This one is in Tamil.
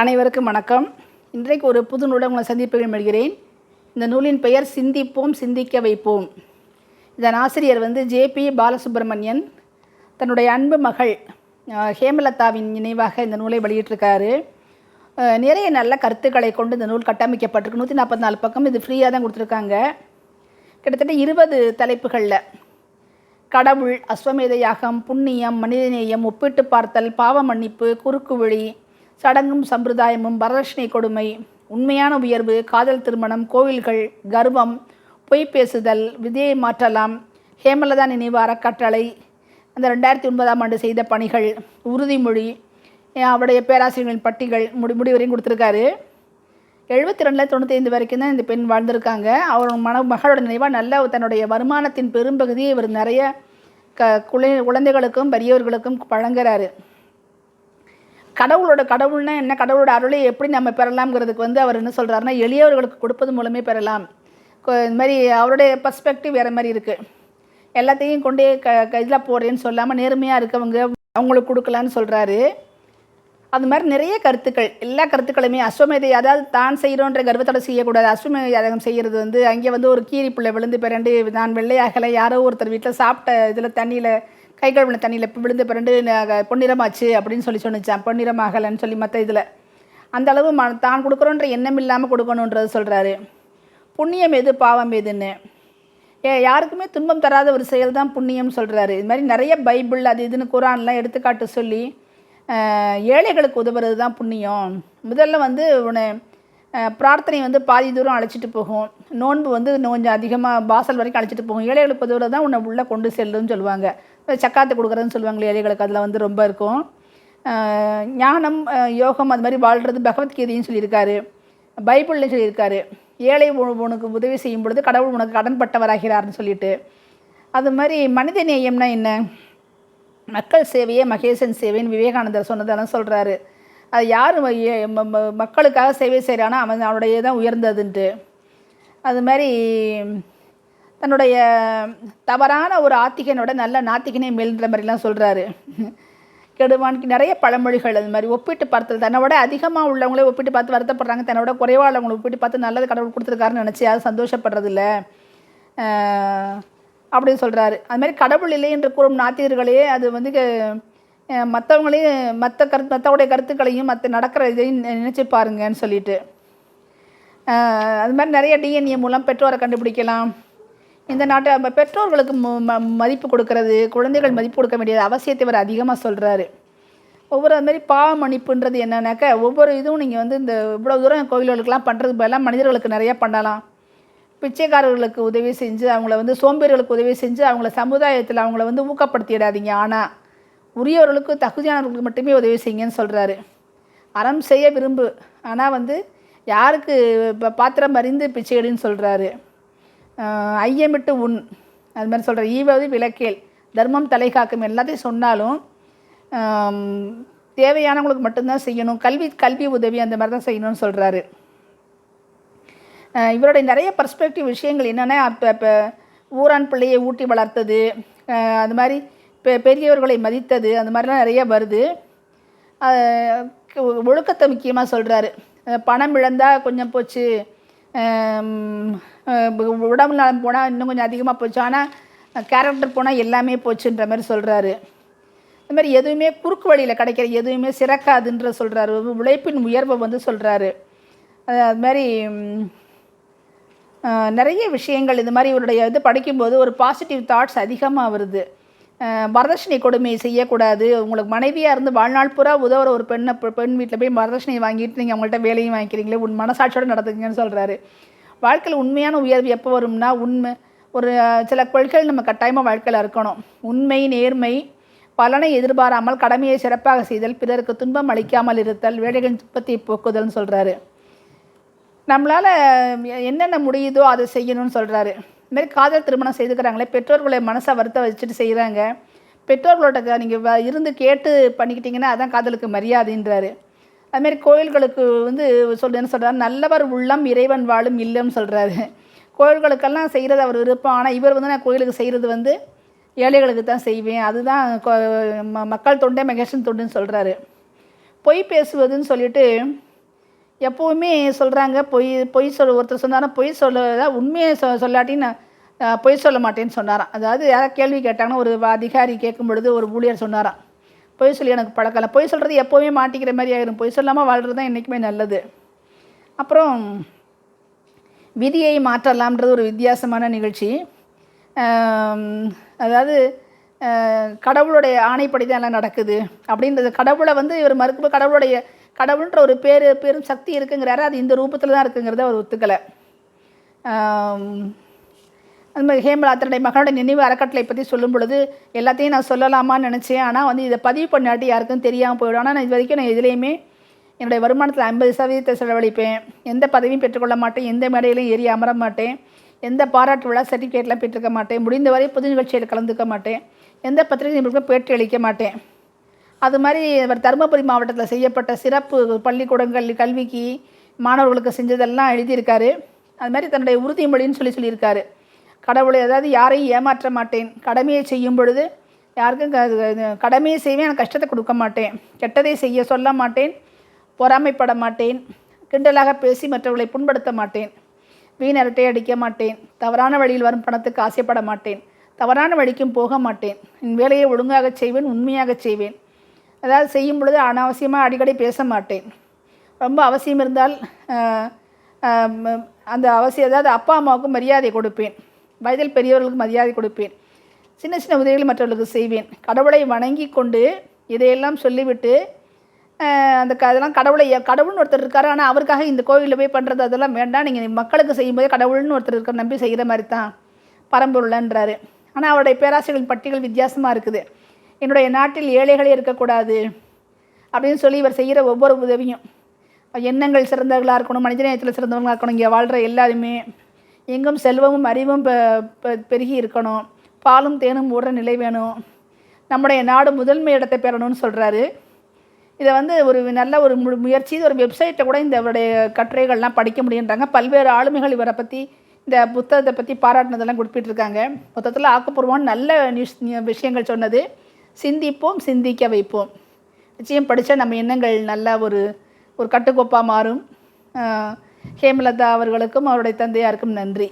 அனைவருக்கும் வணக்கம். இன்றைக்கு ஒரு புது நூலை உங்களை சந்திப்பதில் மெல்கிறேன். இந்த நூலின் பெயர் சிந்திப்போம் சிந்திக்க வைப்போம். இதன் ஆசிரியர் வந்து ஜேபி பாலசுப்ரமணியன். தன்னுடைய அன்பு மகள் ஹேமலதாவின் நினைவாக இந்த நூலை வெளியிட்டிருக்காரு. நிறைய நல்ல கருத்துக்களை கொண்டு இந்த நூல் கட்டமைக்கப்பட்டிருக்கு. நூற்றி நாற்பத்தி நாலு பக்கம் இது ஃப்ரீயாக தான் கொடுத்துருக்காங்க. கிட்டத்தட்ட இருபது தலைப்புகளில் கடவுள் அஸ்வமேத யாகம் புண்ணியம் மனிதநேயம் ஒப்பிட்டு பார்த்தல் பாவ மன்னிப்பு குறுக்கு வழி சடங்கும் சம்பிரதாயமும் வரதட்சணை கொடுமை உண்மையான உயர்வு காதல் திருமணம் கோவில்கள் கர்வம் பொய் பேசுதல் விதையை மாற்றலாம் ஹேமலதா நினைவு அறக்கட்டளை அந்த ரெண்டாயிரத்தி ஒன்பதாம் ஆண்டு செய்த பணிகள் உறுதிமொழி அவருடைய பேராசிரியர்களின் பட்டிகள் முடி முடிவரையும் கொடுத்துருக்காரு. எழுபத்தி ரெண்டில் தொண்ணூற்றி ஐந்து வரைக்கும் தான் இந்த பெண் வாழ்ந்திருக்காங்க. அவர் மன மகளோட நினைவாக நல்ல தன்னுடைய வருமானத்தின் பெரும்பகுதியை இவர் நிறைய க குழந்தைகளுக்கும் பெரியவர்களுக்கும் வழங்குறாரு. கடவுளோட கடவுள்னா என்ன? கடவுளோட அருளை எப்படி நம்ம பெறலாம்ங்கிறதுக்கு வந்து அவர் என்ன சொல்கிறாருன்னா எளியவர்களுக்கு கொடுப்பது மூலமே பெறலாம். இந்த மாதிரி அவருடைய பர்ஸ்பெக்டிவ் வேறு மாதிரி இருக்குது எல்லாத்தையும் கொண்டே க க இதில் போடுறேன்னு சொல்லாமல் நேர்மையாக இருக்கவங்க அவங்களுக்கு கொடுக்கலான்னு சொல்கிறாரு அது மாதிரி நிறைய கருத்துக்கள். எல்லா கருத்துக்களுமே அஸ்வமேதை அதாவது தான் செய்கிறோன்ற கர்வத்தோட செய்யக்கூடாது. அஸ்வமேத யாதகம் செய்கிறது வந்து அங்கே வந்து ஒரு கீரி புள்ளை விழுந்து பிறண்டு நான் வெள்ளையாகலை யாரோ ஒருத்தர் வீட்டில் சாப்பிட்ட இதில் தண்ணியில் கை கழுவின தண்ணியில் விழுந்து பிறண்டு பொன்னிறமாச்சு அப்படின்னு சொல்லி சொன்னிச்சான் பொன்னிறமாகலைன்னு சொல்லி மற்ற இதில். அந்த அளவு ம தான் கொடுக்குறோன்ற எண்ணம் இல்லாமல் கொடுக்கணுன்றது சொல்கிறாரு புண்ணியம் எது பாவம் எதுன்னு? ஏ யாருக்குமே துன்பம் தராத ஒரு செயல் தான் புண்ணியம் சொல்கிறாரு இது மாதிரி நிறைய பைபிள் அது இதுன்னு குரான்லாம் எடுத்துக்காட்டு சொல்லி ஏழைகளுக்கு உதவுறது தான் புண்ணியம். முதல்ல வந்து உன்னை பிரார்த்தனை வந்து பாதி தூரம் அழைச்சிட்டு போகும். நோன்பு வந்து கொஞ்சம் அதிகமாக வாசல் வரைக்கும் அழைச்சிட்டு போகும். ஏழைகளுக்கு உதவுறது தான் உன்னை உள்ளே கொண்டு செல்லுன்னு சொல்லுவாங்க. சக்காத்து கொடுக்குறதுன்னு சொல்லுவாங்களே ஏழைகளுக்கு அதில் வந்து ரொம்ப இருக்கும். ஞானம் யோகம் அது மாதிரி வாழ்கிறது பகவத்கீதையும் சொல்லியிருக்காரு. பைபிள்லையும் சொல்லியிருக்காரு. ஏழை உ- உனக்கு உதவி செய்யும் பொழுது கடவுள் உனக்கு கடன்பட்டவராகிறார்னு சொல்லிட்டு. அது மாதிரி மனித நேயம்னா என்ன? மக்கள் சேவையே மகேசன் சேவைன்னு விவேகானந்தர் சொன்னதெல்லாம் சொல்கிறாரு அது யார் ஏ- மக்களுக்காக சேவை செய்கிறானோ அவன் அவனுடைய தான் உயர்ந்ததுன்ட்டு. அது மாதிரி தன்னுடைய தவறான ஒரு ஆத்திகனோட நல்ல நாத்திகனே மேல்ன்ற மாதிரிலாம் சொல்கிறாரு கெடுவான்க்கு நிறைய பழமொழிகள் அது மாதிரி ஒப்பிட்டு பார்த்தது தன்னோட அதிகமாக உள்ளவங்களே ஒப்பிட்டு பார்த்து வருத்தப்படுறாங்க. தன்னை குறைவாக உள்ளவங்களை ஒப்பிட்டு பார்த்து நல்லது கடவுள் கொடுத்துருக்காருன்னு நினச்சி யாரும் சந்தோஷப்படுறதில்ல. அப்படின்னு சொல்கிறாரு அது மாதிரி கடவுள் இல்லை என்று கூறும் நாத்திகர்களே அது வந்து மற்றவங்களையும் மற்ற கருத்து மற்றவுடைய கருத்துக்களையும் மற்ற நடக்கிற இதையும் நினச்சி பாருங்கன்னு சொல்லிட்டு. அது மாதிரி நிறைய டிஎன்ஏ மூலம் பெற்றோரை கண்டுபிடிக்கலாம். இந்த நாட்டை நம்ம பெற்றோர்களுக்கு ம- மதிப்பு கொடுக்கறது குழந்தைகள் மதிப்பு கொடுக்க வேண்டியது அவசியத்தை இவர் அதிகமாக சொல்கிறாரு ஒவ்வொரு அது மாதிரி பாவ மன்னிப்புன்றது என்னன்னாக்க ஒவ்வொரு இதுவும் நீங்கள் வந்து இந்த இவ்வளோ தூரம் கோயில்களுக்கெல்லாம் பண்ணுறது பதிலாக மனிதர்களுக்கு நிறையா பண்ணலாம். பிச்சைக்காரர்களுக்கு உதவி செஞ்சு அவங்கள வந்து சோம்பேறிகளுக்கு உதவி செஞ்சு அவங்கள சமுதாயத்தில் அவங்கள வந்து ஊக்கப்படுத்திடாதீங்க. ஆனால் உரியவர்களுக்கு தகுதியானவர்களுக்கு மட்டுமே உதவி செய்யுங்கன்னு சொல்கிறாரு அறம் செய்ய விரும்பு. ஆனால் வந்து யாருக்கு இப்போ பாத்திரம் அறிந்து பிச்சை சொல்கிறாரு ஐயமிட்டு உண் அது மாதிரி சொல்கிற ஈவது விளக்கேல். தர்மம் தலை காக்கும் எல்லாத்தையும் சொன்னாலும் தேவையானவங்களுக்கு மட்டும்தான் செய்யணும். கல்வி கல்வி உதவி அந்த மாதிரி தான் செய்யணும்னு சொல்கிறாரு இவருடைய நிறைய பர்ஸ்பெக்டிவ் விஷயங்கள் என்னென்னா இப்போ இப்போ ஊரான் பிள்ளையை ஊட்டி வளர்த்தது அது மாதிரி பெ பெரியவர்களை மதித்தது அந்த மாதிரிலாம் நிறைய வருது. ஒழுக்கத்தை முக்கியமாக சொல்கிறாரு பணம் இழந்தால் கொஞ்சம் போச்சு உடம்பு நலம் போனால் இன்னும் கொஞ்சம் அதிகமாக போச்சு. ஆனால் கேரக்டர் போனால் எல்லாமே போச்சுன்ற மாதிரி சொல்கிறாரு இந்த மாதிரி எதுவுமே குறுக்கு வழியில் கிடைக்கிற எதுவுமே சிறக்காதுன்ற சொல்கிறாரு உழைப்பின் உயர்வை வந்து சொல்கிறாரு அது மாதிரி நிறைய விஷயங்கள். இது மாதிரி இவருடைய இது படிக்கும்போது ஒரு பாசிட்டிவ் தாட்ஸ் அதிகமாக வருது. வரதட்சணை கொடுமை செய்யக்கூடாது. உங்களுக்கு மனைவியாக இருந்து வாழ்நாள் பூரா உதவுற ஒரு பெண்ணை பெண் வீட்டில் போய் வரதட்சணை வாங்கிட்டு நீங்கள் அவங்கள்ட்ட வேலையும் வாங்கிக்கிறீங்களே உன் மனசாட்சியோடு நடத்துங்கன்னு சொல்கிறாரு வாழ்க்கையில் உண்மையான உயர்வு எப்போ வரும்னா உண்மை ஒரு சில கொள்கைகள் நம்ம கட்டாயமாக வாழ்க்கையில் இருக்கணும். உண்மை நேர்மை பலனை எதிர்பாராமல் கடமையை சிறப்பாக செய்தல் பிறருக்கு துன்பம் அளிக்காமல் இருத்தல் வேலைகளின் துன்பத்தை போக்குதல்னு சொல்கிறாரு நம்மளால் என்னென்ன முடியுதோ அதை செய்யணும்னு சொல்கிறாரு இதுமாரி காதல் திருமணம் செய்துக்கிறாங்களே பெற்றோர்களை மனசை வருத்த வச்சுட்டு செய்கிறாங்க பெற்றோர்களோட நீங்கள் இருந்து கேட்டு பண்ணிக்கிட்டிங்கன்னா அதான் காதலுக்கு மரியாதைன்றாரு. அதுமாரி கோயில்களுக்கு வந்து சொல் என்ன சொல்கிறார் நல்லவர் உள்ளம் இறைவன் வாழும் இல்லைன்னு சொல்கிறாரு கோயில்களுக்கெல்லாம் செய்கிறது அவர் விருப்பம். ஆனால் இவர் வந்து நான் கோயிலுக்கு செய்கிறது வந்து ஏழைகளுக்கு தான் செய்வேன். அதுதான் மக்கள் தொண்டே மகேஷன் தொண்டுன்னு சொல்கிறாரு பொய் பேசுவதுன்னு சொல்லிட்டு எப்போவுமே சொல்கிறாங்க பொய் பொய் சொல் ஒருத்தர் சொன்னாரா பொய் சொல்ல உண்மையை சொ சொல்லாட்டி நான் பொய் சொல்ல மாட்டேன்னு சொன்னாராம். அதாவது யாராவது கேள்வி கேட்டாங்கன்னா ஒரு அதிகாரி கேட்கும் பொழுது ஒரு ஊழியர் சொன்னாராம். பொய் சொல்லி எனக்கு பழக்கம் இல்லை. பொய் சொல்கிறது எப்போவுமே மாட்டிக்கிற மாதிரி ஆயிரும். பொய் சொல்லாமல் வாழ்கிறது தான் என்றைக்குமே நல்லது. அப்புறம் விதியை மாற்றலாம்ன்றது ஒரு வித்தியாசமான நிகழ்ச்சி. அதாவது கடவுளுடைய ஆணைப்படி தான் எல்லாம் நடக்குது. அப்படின்றது கடவுளை வந்து இவர் மறுக்க கடவுளுடைய கடவுள்ன்ற ஒரு பேர் பெரும் சக்தி இருக்குங்கிறாரு. அது இந்த ரூபத்தில் தான் இருக்குங்கிறத அவர் ஒத்துக்கலை. அது மாதிரி ஹேமலாத்தனுடைய மகனுடைய மகனோட நினைவு அறக்கட்டளை பற்றி சொல்லும் பொழுது எல்லாத்தையும் நான் சொல்லலாமான்னு நினச்சேன். ஆனால் வந்து இதை பதிவு பண்ணாட்டி யாருக்கும் தெரியாமல் போயிடும். ஆனால் நான் இது வரைக்கும் நான் எதுலேயுமே என்னுடைய வருமானத்தில் ஐம்பது சதவீதத்தை செலவழிப்பேன். எந்த பதவியும் பெற்றுக்கொள்ள மாட்டேன். எந்த மேடையிலும் ஏறி அமர மாட்டேன். எந்த பாராட்டு விழா சர்டிஃபிகேட்லாம் பெற்றுக்க மாட்டேன். முடிந்தவரை புது நிகழ்ச்சியில் கலந்துக்க மாட்டேன். எந்த பத்திரிகை பேட்டி அளிக்க மாட்டேன். அது மாதிரி அவர் தருமபுரி மாவட்டத்தில் செய்யப்பட்ட சிறப்பு பள்ளிக்கூடங்கள் கல்விக்கு மாணவர்களுக்கு செஞ்சதெல்லாம் எழுதியிருக்காரு. அது மாதிரி தன்னுடைய உறுதிமொழின்னு சொல்லி சொல்லியிருக்காரு. கடவுளை அதாவது யாரையும் ஏமாற்ற மாட்டேன். கடமையை செய்யும் பொழுது யாருக்கும் கடமையை செய்வேன் எனக்கு கஷ்டத்தை கொடுக்க மாட்டேன். கெட்டதை செய்ய சொல்ல மாட்டேன். பொறாமைப்பட மாட்டேன். கிண்டலாக பேசி மற்றவர்களை புண்படுத்த மாட்டேன். வீணரட்டை அடிக்க மாட்டேன். தவறான வழியில் வரும் பணத்துக்கு ஆசைப்பட மாட்டேன். தவறான வழிக்கும் போக மாட்டேன். என் வேலையை ஒழுங்காகச் செய்வேன் உண்மையாகச் செய்வேன். அதாவது செய்யும் பொழுது அனாவசியமாக அடிக்கடி பேச மாட்டேன். ரொம்ப அவசியம் இருந்தால் அந்த அவசியம் அதாவது அப்பா அம்மாவுக்கும் மரியாதை கொடுப்பேன். வயதில் பெரியவர்களுக்கு மரியாதை கொடுப்பேன். சின்ன சின்ன உதவிகள் மற்றவர்களுக்கு செய்வேன். கடவுளை வணங்கி கொண்டு இதையெல்லாம் சொல்லிவிட்டு அந்த க- அதெல்லாம் கடவுளை கடவுள்னு ஒருத்தர் இருக்காரு ஆனால் அவருக்காக இந்த கோவிலில் போய் பண்ணுறது அதெல்லாம் வேண்டாம். நீங்கள் மக்களுக்கு செய்யும்போது கடவுள்னு ஒருத்தர் இருக்க நம்பி செய்கிற மாதிரி தான். பரம்பொருளன்றாரு ஆனால் அவருடைய பேராசிரியர்கள் பட்டியல் வித்தியாசமாக இருக்குது. என்னுடைய நாட்டில் ஏழைகளே இருக்கக்கூடாது அப்படின்னு சொல்லி இவர் செய்கிற ஒவ்வொரு உதவியும். எண்ணங்கள் சிறந்தவர்களாக இருக்கணும் மனிதநேயத்தில் சிறந்தவங்களாக இருக்கணும். இங்கே வாழ்கிற எல்லாருமே எங்கும் செல்வமும் அறிவும் பெ- பெருகி இருக்கணும். பாலும் தேனும் ஓடுற நிலை வேணும். நம்முடைய நாடு முதன்மை இடத்தை பெறணும்னு சொல்கிறாரு இதை வந்து ஒரு நல்ல ஒரு முயற்சி. ஒரு வெப்சைட்டை கூட இந்த இவருடைய கட்டுரைகள்லாம் படிக்க முடியுன்றாங்க. பல்வேறு ஆளுமைகள் இவரை பற்றி இந்த புத்தகத்தை பற்றி பாராட்டினதெல்லாம் குறிப்பிட்டிருக்காங்க. மொத்தத்தில் ஆக்கப்பூர்வமான நல்ல நியூஸ் விஷயங்கள் சொன்னது. சிந்திப்போம் சிந்திக்க வைப்போம். நிச்சயம் படித்தா நம்ம எண்ணங்கள் நல்ல ஒரு ஒரு கட்டுக்கோப்பாக மாறும். ஹேமலதா அவர்களுக்கும் அவருடைய தந்தையாருக்கும் நன்றி.